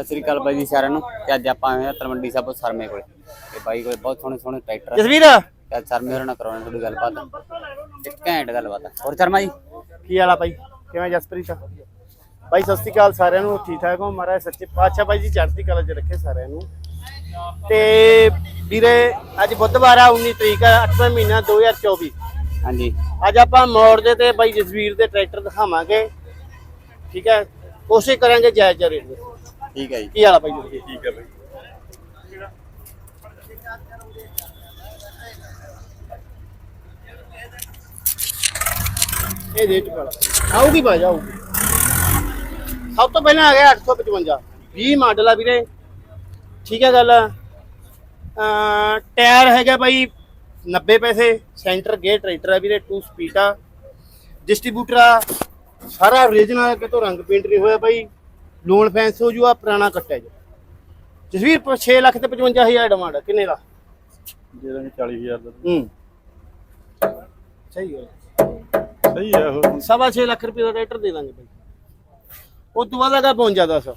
ਸਤਿ ਸ੍ਰੀ ਅਕਾਲ ਬਾਈ ਜੀ ਸਾਰਿਆਂ ਨੂੰ। ਤੇ ਅੱਜ ਆਪਾਂ ਆਏ ਹਾਂ ਤਲਵੰਡੀ ਸਾਬੋ ਸਰਮੇ ਕੋਲੇ। ਤੇ ਬਾਈ ਕੋਲੇ ਬਹੁਤ ਸੋਹਣੇ ਸੋਹਣੇ ਟਰੈਕਟਰ ਆ। ਜਸਵੀਰ! ਤੇ ਸਰਮੇ ਹੋਰਾਂ ਨਾਲ ਕਰਾਉਣਾ ਥੋੜੀ ਗੱਲਬਾਤ। ਤੇ ਘੈਂਟ ਗੱਲਬਾਤ ਆ। ਹੋਰ ਸ਼ਰਮਾ ਜੀ? ਕੀ ਹਾਲ ਆ ਬਾਈ? ਕਿਵੇਂ ਜਸਪ੍ਰੀਤ? ਬਾਈ ਸਤਿ ਸ਼੍ਰੀ ਅਕਾਲ ਸਾਰਿਆਂ ਨੂੰ। ਠੀਕ ਠਾਕ ਹੋ ਮਹਾਰਾਜ? ਸੱਚੇ ਪਾਤਸ਼ਾਹ ਬਾਈ ਜੀ ਚੜ੍ਹਦੀ ਕਲਾ 'ਚ ਰੱਖੇ ਸਾਰਿਆਂ ਨੂੰ। ਤੇ ਵੀਰੇ ਅੱਜ ਬੁੱਧਵਾਰ ਆ 19 ਤਰੀਕ ਆ 8ਵਾਂ ਮਹੀਨਾ 2024 ਹਾਂਜੀ। ਅੱਜ ਆਪਾਂ ਮੋੜ ਦੇ ਤੇ ਬਾਈ ਜਸਵੀਰ ਦੇ ਟਰੈਕਟਰ ਦਿਖਾਵਾਂਗੇ। ਠੀਕ ਹੈ? ਕੋਸ਼ਿਸ਼ ਕਰਾਂਗੇ ਜਾਇਜ਼ ਰੇਟ ਦੇ। ਠੀਕ ਹੈ ਜੀ। ਕੀ ਹਾਲ ਆ ਬਾਈ ਜੀ? ਠੀਕ ਹੈ ਬਾਈ। ਇਹ ਰੇਟ ਵਾਲਾ ਆਊਗੀ ਬਾਈ ਆਊਗੀ। ਸਭ ਤੋਂ ਪਹਿਲਾਂ ਆ ਗਿਆ 855 20 ਮਾਡਲ ਆ ਵੀਰੇ। ਠੀਕ ਹੈ ਗੱਲ। ਟਾਇਰ ਹੈਗਾ ਬਾਈ 90 ਪੈਸੇ। ਸੈਂਟਰ ਗੇਅਰ ਟਰੈਕਟਰ ਆ ਵੀਰੇ 2 ਸਪੀਡ ਆ। ਡਿਸਟ੍ਰੀਬਿਊਟਰ ਆ। ਸਾਰਾ ਓਰੀਜਨਲ ਕਿਤੋਂ ਰੰਗ ਪੇਂਟ ਨਹੀਂ ਹੋਇਆ ਬਾਈ। ਲੋਨ ਫੈਂਸ ਹੋ ਜੂਆ ਪੁਰਾਣਾ ਕੱਟਿਆ ਜੀ। ਜਸਵੀਰ 6 ਲੱਖ ਤੇ 55000 ਡਿਮਾਂਡ ਕਿੰਨੇ ਦਾ? ਦੇ ਦਾਂਗੇ 40000 ਦਾ। ਹੂੰ। ਸਹੀ ਹੈ। ਸਹੀ ਹੈ ਉਹ। ਸਵਾ 6 ਲੱਖ ਰੁਪਏ ਦਾ ਟਰੈਕਟਰ ਦੇ ਦਾਂਗੇ ਬਾਈ। ਉਹ ਤੋਂ ਬਾਅਦ ਜਾਂਦਾ ਸਰ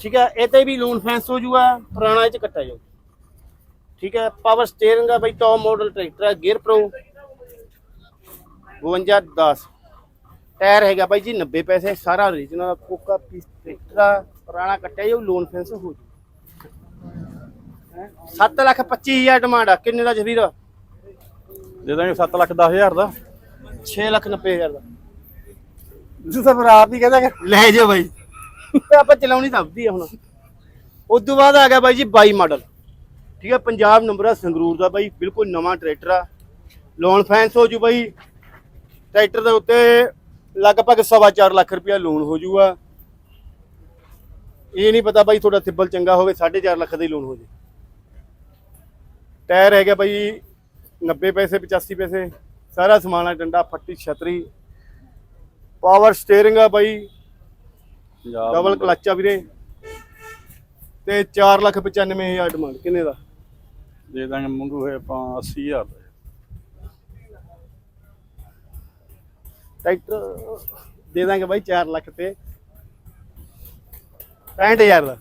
ਠੀਕ ਹੈ ਇਹ ਤੇ ਵੀ ਲੋਨ ਫੈਂਸ ਹੋ ਜੂਗਾ ਪੁਰਾਣਾ ਇਹ ਚ ਕੱਟਾ ਜਾਊ। ਠੀਕ ਹੈ ਪਾਵਰ ਸਟੀਅਰਿੰਗ ਆ ਬਾਈ ਟੌਪ ਮਾਡਲ ਟਰੈਕਟਰ ਹੈ ਗੇਅਰ ਪ੍ਰੋ 5210 ਟਾਇਰ ਹੈਗਾ ਬਾਈ ਜੀ 90 ਪੈਸੇ ਸਾਰਾ ਓਰੀਜਨਲ ਕੋਕਾ ਪੀਸ ਟਰੈਕਟਰ ਪੁਰਾਣਾ ਕੱਟਿਆ ਜਾਊ ਲੋਨ ਫੈਂਸ ਹੋ ਜੂ। 7 ਲੱਖ 25000 ਡਿਮਾਂਡ ਆ ਕਿੰਨੇ ਦਾ ਜਵੀਰ ਦੇ ਦਾਂਗੇ 7 ਲੱਖ 10000 ਦਾ। 6 ਲੱਖ 90000 ਦਾ। ਤੁਸੀਂ ਤਾਂ ਫਿਰ ਆਪ ਹੀ ਕਹਿੰਦਾ ਕਿ ਲੈ ਜਾ ਬਾਈ। ਤੇ ਆਪਾਂ ਚਲਾਉਣੀ ਤਾਂ ਆਪਦੀ ਆ ਹੁਣ। ਉਸ ਤੋਂ ਬਾਅਦ ਆ ਗਿਆ ਬਾਈ ਜੀ 22 ਮਾਡਲ। ਠੀਕ ਹੈ ਪੰਜਾਬ ਨੰਬਰ ਆ ਸੰਗਰੂਰ ਦਾ ਬਾਈ ਬਿਲਕੁਲ ਨਵਾਂ ਟਰੈਕਟਰ ਆ। ਲੋਨ ਫਾਈਨੈਂਸ ਹੋ ਜੂ ਬਾਈ। ਟਰੈਕਟਰ ਦੇ ਉੱਤੇ ਲਗਭਗ ਸਵਾ ਚਾਰ ਲੱਖ ਰੁਪਇਆ ਲੋਨ ਹੋ ਜੂਗਾ ਇਹ ਨਹੀਂ ਪਤਾ ਬਾਈ ਤੁਹਾਡਾ ਸਿਬਲ ਚੰਗਾ ਹੋਵੇ 4.5 ਲੱਖ ਦਾ ਹੀ ਲੋਨ ਹੋ ਜੇ। ਟਾਇਰ ਹੈਗਾ ਬਾਈ 90 ਪੈਸੇ 85 ਪੈਸੇ। ਸਾਰਾ ਸਮਾਨ ਆ ਡੰਡਾ ਫੱਟੀ ਛਤਰੀ। ਪਾਵਰ ਸਟੀਅਰਿੰਗ ਆ ਬਾਈ। ਡਬਲ ਕਲੱਚ ਆ ਵੀਰੇ। ਤੇ 4 ਲੱਖ 95 ਹਜ਼ਾਰ ਡਿਮਾਂਡ ਕਿੰਨੇ ਦਾ? ਦੇ ਦਾਂਗੇ ਮੰਗੂ ਹੋਏ ਆਪਾਂ 80000 ਦਾ। ਟਰੈਕਟਰ ਦੇ ਦਾਂਗੇ ਬਾਈ 4 ਲੱਖ ਤੇ। 65000 ਦਾ।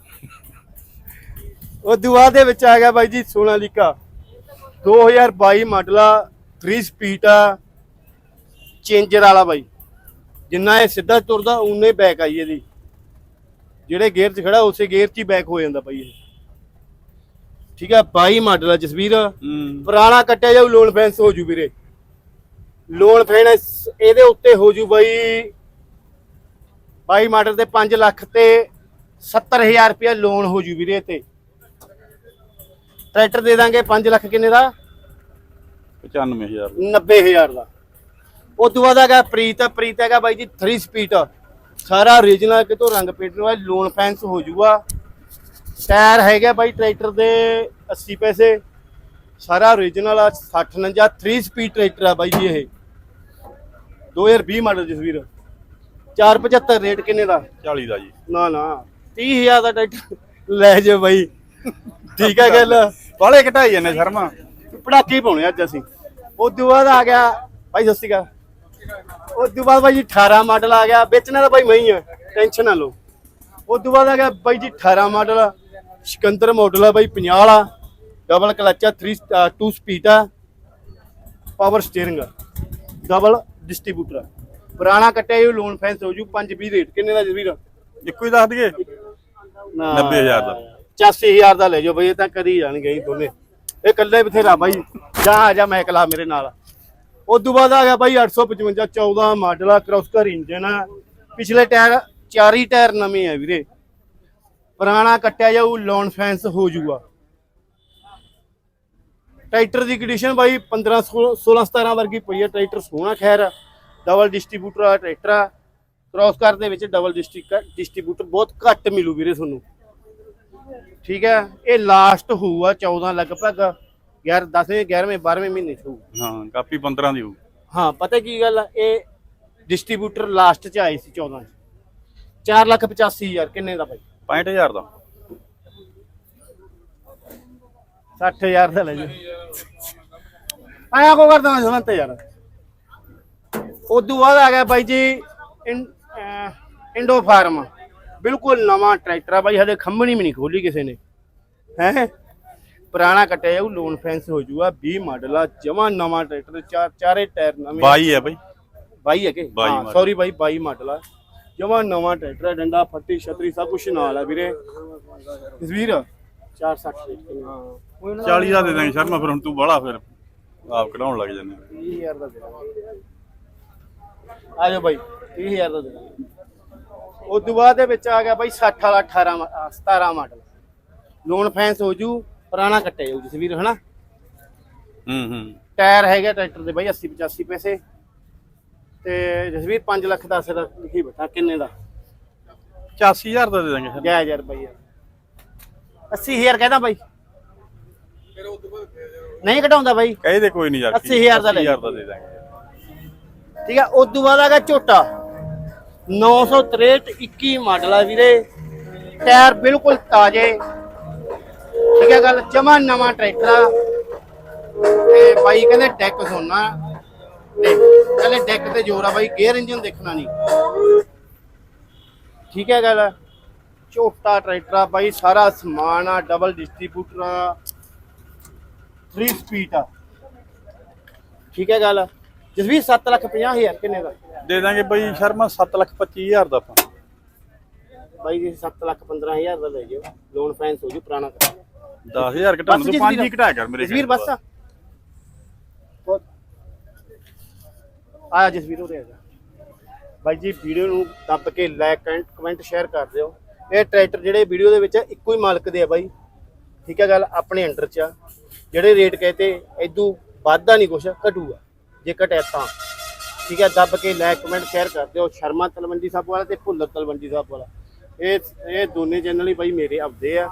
ਉਹ ਦੁਆ ਦੇ ਵਿੱਚ ਆ ਗਿਆ ਬਾਈ ਜੀ ਸੋਨਾਲੀਕਾ 2022 ਮਾਡਲ ਆ 3 ਸਪੀਡ ਆ ਚੇਂਜਰ ਵਾਲਾ ਬਾਈ। ਜਿੰਨਾ ਇਹ ਸਿੱਧਾ ਤੁਰਦਾ ਉਨੇ ਬੈਕ ਆਈ ਇਹਦੀ। ਜਿਹੜੇ ਗੇਅਰ 'ਚ ਖੜਾ ਉਸੇ ਗੇਅਰ 'ਚ ਹੀ ਬੈਕ ਹੋ ਜਾਂਦਾ ਬਾਈ ਇਹ। ਠੀਕ ਆ 22 ਮਾਡਲ ਆ ਜਸਵੀਰ। ਹੂੰ। ਪੁਰਾਣਾ ਕੱਟਿਆ ਜਾਊ ਲੋਨ ਫੈਂਸ ਹੋ ਜੂ ਵੀਰੇ। ਲੋਨ ਫੈਂਸ ਇਹਦੇ ਉੱਤੇ ਹੋ ਜੂ ਬਾਈ 22 ਮਾਡਲ ਤੇ 5 ਲੱਖ ਤੇ 70000 ਰੁਪਇਆ ਲੋਨ ਹੋ ਜੂ ਵੀਰੇ ਤੇ। ਟਰੈਕਟਰ ਦੇ ਦਾਂਗੇ 5 ਲੱਖ ਕਿੰਨੇ ਦਾ? 95000 90000 ਦਾ। ਉਹ ਤੋਂ ਬਾਅਦ ਹੈਗਾ ਪ੍ਰੀਤ ਪ੍ਰੀਤ ਹੈਗਾ ਬਾਈ ਜੀ 3 ਸਪੀਡ ਸਾਰਾ ਓਰੀਜਨਲ ਕਿਤੋਂ ਰੰਗ ਪੇਟ ਨੂੰ ਲੋਨ ਫੈਂਸ ਹੋ ਜੂਗਾ। ਟਾਇਰ ਹੈਗਾ ਬਾਈ ਟਰੈਕਟਰ ਦੇ 80 ਪੈਸੇ। ਸਾਰਾ ਓਰੀਜਨਲ ਆ 60 49 3 ਸਪੀਡ ਟਰੈਕਟਰ ਆ ਬਾਈ ਜੀ ਇਹ। 2020 ਮਾਡਲ ਜਸਵੀਰ 475 ਰੇਟ ਕਿੰਨੇ ਦਾ? 40 ਦਾ ਜੀ। ਨਾ ਨਾ। 30000 ਦਾ ਟਰੈਕਟਰ। ਲੈ ਜਾ ਬਾਈ। ਠੀਕ ਹੈ ਗੱਲ। ਬਾਲੇ ਘਟਾਈ ਜਾਂਦੇ ਸ਼ਰਮਾ। ਪੜਾਕੇ ਹੀ ਪਾਉਣੇ ਅੱਜ ਅਸੀਂ। ਉਸ ਤੋਂ ਬਾਅਦ ਆ ਗਿਆ ਭਾਈ ਸਤਿ ਸ਼੍ਰੀ ਅਕਾਲ। ਉਸ ਤੋਂ ਬਾਅਦ ਭਾਈ ਜੀ 18 ਮਾਡਲ ਆ ਗਿਆ। ਵੇਚਣਾ ਤਾਂ ਭਾਈ ਮੈਂ ਹੀ ਆ ਟੈਨਸ਼ਨ ਨਾ ਲਓ। ਉਸ ਤੋਂ ਬਾਅਦ ਆ ਗਿਆ ਭਾਈ ਜੀ 18 ਮਾਡਲ। ਸਿਕੰਦਰ ਮਾਡਲ ਆ ਭਾਈ 50 ਵਾਲਾ। ਡਬਲ ਕਲਚ ਆ 3 2 ਸਪੀਡ ਆ। ਪਾਵਰ ਸਟੀਅਰਿੰਗ ਆ। ਡਬਲ ਡਿਸਟ੍ਰੀਬਿਊਟਰ ਆ। ਪੁਰਾਣਾ ਕੱਟਿਆ ਇਹ ਲੋਨ ਫੈਂਸ ਹੋ ਜੂ 5 20 ਰੇਟ। ਕਿੰਨੇ ਦਾ ਜਵੀਰ ਇੱਕੋ ਹੀ ਦੱਸ ਦਈਏ? 90000 ਦਾ। 85000 ਦਾ ਲੈ ਜਾਓ ਬਈ ਇਹ ਤਾਂ ਕਰੀ ਜਾਣਗੇ ਇਹ ਦੋਨੇ। ਇਹ ਇਕੱਲੇ ਬਥੇਰਾ ਬਾਈ। ਜਾ ਆ ਜਾ ਮੈਂ ਕਲਾ ਮੇਰੇ ਨਾਲ। ਉਸ ਤੋਂ ਬਾਅਦ ਆ ਗਿਆ ਬਾਈ 855 14 ਮਾਡਲ ਆ ਕ੍ਰੋਸ ਕਰ ਇੰਜਨ ਆ। ਪਿਛਲੇ ਟਾਇਰ ਚਾਰੀ ਟਾਇਰ ਨਵੇਂ ਆ ਵੀਰੇ। ਪੁਰਾਣਾ ਕੱਟਿਆ ਜਾਊ ਲੋਨ ਫੈਂਸ ਹੋ ਜੂਗਾ। ਟਰੈਕਟਰ ਦੀ ਕੰਡੀਸ਼ਨ ਬਾਈ 15 16 17 ਵਰਗੀ ਪਈ ਆ ਟਰੈਕਟਰ ਸੋਹਣਾ ਖੈਰ ਡਬਲ ਡਿਸਟ੍ਰੀਬਿਊਟਰ ਆ ਟਰੈਕਟਰ ਆ। ਕ੍ਰੋਸ ਕਰ ਦੇ ਵਿੱਚ ਡਬਲ ਡਿਸਟ੍ਰੀਬਿਊਟਰ ਬਹੁਤ ਘੱਟ ਮਿਲੂ ਵੀਰੇ ਤੁਹਾਨੂੰ। ਠੀਕ ਹੈ ਇਹ ਲਾਸਟ ਹੋਊਗਾ 14 ਲਗਭਗ 11 10ਵੇਂ 11ਵੇਂ 12ਵੇਂ ਮਹੀਨੇ 'ਚ ਹੋਊ। ਹਾਂ ਕਾਪੀ 15 ਦੀ ਹੋਊ। ਹਾਂ ਪਤਾ ਕੀ ਗੱਲ ਆ ਇਹ ਡਿਸਟ੍ਰੀਬਿਊਟਰ ਲਾਸਟ 'ਚ ਆਏ ਸੀ 14 'ਚ। 4 ਲੱਖ 85 ਹਜ਼ਾਰ ਕਿੰਨੇ ਦਾ ਬਾਈ? 65000 ਦਾ। 60000 ਦਾ ਲੈ ਜਾ ਆਇਆ ਕੋ ਕਰਦਾ ਮੈਂ ਸੁਣਨ ਤੇ ਯਾਰ। ਉਦੋਂ ਬਾਅਦ ਆ ਗਿਆ ਬਾਈ ਜੀ ਇੰਡੋ ਫਾਰਮ ਬਿਲਕੁਲ ਨਵਾਂ ਟਰੈਕਟਰ ਆ ਬਾਈ ਹਲੇ ਖੰਭਣੀ ਵੀ ਨਹੀਂ ਖੋਲੀ ਕਿਸੇ ਨੇ। ਹੈ? ਪੁਰਾਣਾ ਕੱਟਿਆ ਜਾਊ ਲੋਨ ਫੈਂਸ ਹੋ ਜੂਗਾ 20 ਮਾਡਲ ਆ ਜਮਾ ਨਵਾਂ ਟਰੈਕਟਰ ਚਾਰ ਚਾਰੇ ਟਾਇਰ ਨਵੇਂ। 22 ਹੈ ਬਾਈ। 22 ਹੈ ਕਿ 22 ਹਾਂ। ਸੌਰੀ ਬਾਈ 22 ਮਾਡਲ ਆ। ਜਮਾ ਨਵਾਂ ਟਰੈਕਟਰ ਆ ਡੰਡਾ ਫੱਟੀ ਛਤਰੀ ਸਭ ਕੁਝ ਨਾਲ ਆ ਵੀਰੇ। ਤਸਵੀਰ 460 ਹਾਂ 40 ਦਾ ਦੇ ਦਾਂਗੇ ਸ਼ਰਮਾ ਫਿਰ ਹੁਣ ਤੂੰ ਬੜਾ ਫਿਰ। ਆਪ ਕਢਾਉਣ ਲੱਗ ਜਾਂਦੇ 30000 ਦਾ ਦੇ ਆ ਜਾਓ ਬਾਈ 30000 ਦਾ ਦੇ ਉਸ ਤੋਂ ਬਾਅਦ ਦੇ ਵਿੱਚ ਆ ਗਿਆ ਬਾਈ 60 ਵਾਲਾ 18 ਮਾ- ਅਹ 17 ਮਾਡਲ। ਲੋਨ ਫੈਂਸ ਹੋ ਜੂ ਪੁਰਾਣਾ ਕੱਟਿਆ ਜਾਊ ਜਸਵੀਰ ਹਨਾ? ਹੂੰ ਹੂੰ। ਟਾਇਰ ਹੈਗਾ ਟਰੈਕਟਰ ਦੇ ਬਾਈ 80 85 ਪੈਸੇ। ਤੇ ਜਸਵੀਰ 5 ਲੱਖ ਦਾ ਸਿਰ ਲਿਖੀ ਬੈਠਾ ਕਿੰਨੇ ਦਾ? 84000 ਦਾ ਦੇ ਦਾਂਗੇ ਸ਼ਰਮਾ ਜੈ ਯਾਰ ਬਾਈ ਯਾਰ 80000 ਕਹਿੰਦਾ ਬਾਈ। ਨਹੀਂ ਘਟਾਉਂਦਾ ਬਾਈ। ਕਹੇ ਦੇ ਕੋਈ ਨਹੀਂ ਯਾਰ 80,000 ਦਾ ਲੈ 80,000 ਦਾ ਦੇ ਦਾਂਗੇ। ਠੀਕ ਆ ਉਸ ਤੋਂ ਬਾਅਦ ਆ ਗਿਆ ਝੋਟਾ। 963 21 ਮਾਡਲ ਆ ਵੀਰੇ। ਟਾਇਰ ਬਿਲਕੁਲ ਤਾਜ਼ੇ। ਠੀਕ ਹੈ ਗੱਲ ਜਮਾ ਨਵਾਂ ਟਰੈਕਟਰ ਆ। ਤੇ ਬਾਈ ਕਹਿੰਦੇ ਡੈਕ ਸੋਨਾ। ਤੇ ਕਹਿੰਦੇ ਡੈਕ ਤੇ ਜ਼ੋਰ ਆ ਬਾਈ ਗੇਅਰ ਇੰਜਨ ਦੇਖਣਾ ਨਹੀਂ। ਠੀਕ ਹੈ ਗੱਲ ਝੋਟਾ ਟਰੈਕਟਰ ਆ ਬਾਈ ਸਾਰਾ ਸਮਾਨ ਆ ਡਬਲ ਡਿਸਟ੍ਰੀਬਿਊਟਰ ਆ। 3 ਸਪੀਡ ਆ। ਠੀਕ ਹੈ ਗੱਲ। ਜਸਵੀਰ 7 ਲੱਖ 50 ਹਜ਼ਾਰ ਕਿੰਨੇ ਦਾ? ਦੇ ਦਾਂਗੇ ਬਾਈ ਸ਼ਰਮਾ 725000 ਦਾ ਆਪਾਂ। ਬਾਈ ਜੀ 7 ਲੱਖ 15 ਹਜ਼ਾਰ ਦਾ ਲੈ ਜਿਓ। ਲੋਨ ਫਾਈਨੈਂਸ ਹੋ ਜੂ ਪੁਰਾਣਾ ਕਰਾ 10000 ਘਟਾਉਣ ਤੋਂ ਜਸਵੀਰ, ਪੰਜ ਹੀ ਘਟਾਇਆ ਕਰ ਮੇਰੇ ਜਸਵੀਰ ਬਸ ਆ। ਜਸਵੀਰ ਆ ਜਾ। ਬਾਈ ਜੀ ਵੀਡੀਓ ਨੂੰ ਦੱਬ ਕੇ ਲਾਈਕ ਐਂਡ ਕਮੈਂਟ ਸ਼ੇਅਰ ਕਰ ਦਿਓ। ਇਹ ਟਰੈਕਟਰ ਜਿਹੜੇ ਵੀਡੀਓ ਦੇ ਵਿੱਚ ਆ, ਇੱਕੋ ਹੀ ਮਾਲਕ ਦੇ ਆ ਬਾਈ। ਠੀਕ ਹੈ ਗੱਲ ਆਪਣੇ ਅੰਡਰ ਚ ਆ। ਜਿਹੜੇ ਰੇਟ ਕਹਤੇ ਇਦੋਂ ਵਾਧਾ ਨਹੀਂ ਕੁਛ, ਘਟੂਗਾ। ਜੇ ਘਟਿਆ ਤਾਂ। ਠੀਕ ਹੈ, ਦੱਬ ਕੇ ਲਾਈਕ ਕਮੈਂਟ ਸ਼ੇਅਰ ਕਰ ਦਿਓ। ਸ਼ਰਮਾ ਤਲਵੰਡੀ ਸਾਹਿਬ ਵਾਲਾ ਤੇ ਭੁੱਲਰ ਤਲਵੰਡੀ ਸਾਹਿਬ ਵਾਲਾ। ਇਹ ਇਹ ਦੋਨੇ ਚੈਨਲ ਹੀ ਬਾਈ ਮੇਰੇ ਆਪਦੇ ਆ।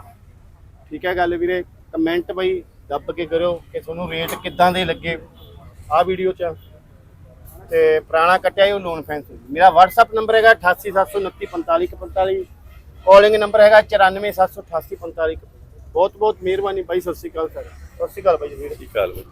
ਠੀਕ ਹੈ ਗੱਲ ਵੀਰੇ ਕਮੈਂਟ ਬਾਈ ਦੱਬ ਕੇ ਕਰਿਓ ਕਿ ਤੁਹਾਨੂੰ ਰੇਟ ਕਿੱਦਾਂ ਦੇ ਲੱਗੇ। ਆ ਵੀਡੀਓ 'ਚ। ਤੇ ਪੁਰਾਣਾ ਕੱਟਿਆ ਉਹ ਲੋਨ ਫੈਂਸ ਮੇਰਾ WhatsApp ਨੰਬਰ ਹੈਗਾ 8879455145 ਕਾਲਿੰਗ ਨੰਬਰ ਹੈਗਾ 94788445 ਬਹੁਤ ਬਹੁਤ ਮਿਹਰਬਾਨੀ ਬਾਈ, ਸਤਿ ਸ਼੍ਰੀ ਅਕਾਲ ਸਰ। ਸਤਿ ਸ਼੍ਰੀ ਅਕਾਲ ਬਾਈ ਜੀ। ਵੀਰ ਠੀਕ ਹਾਲ ਬਾਈ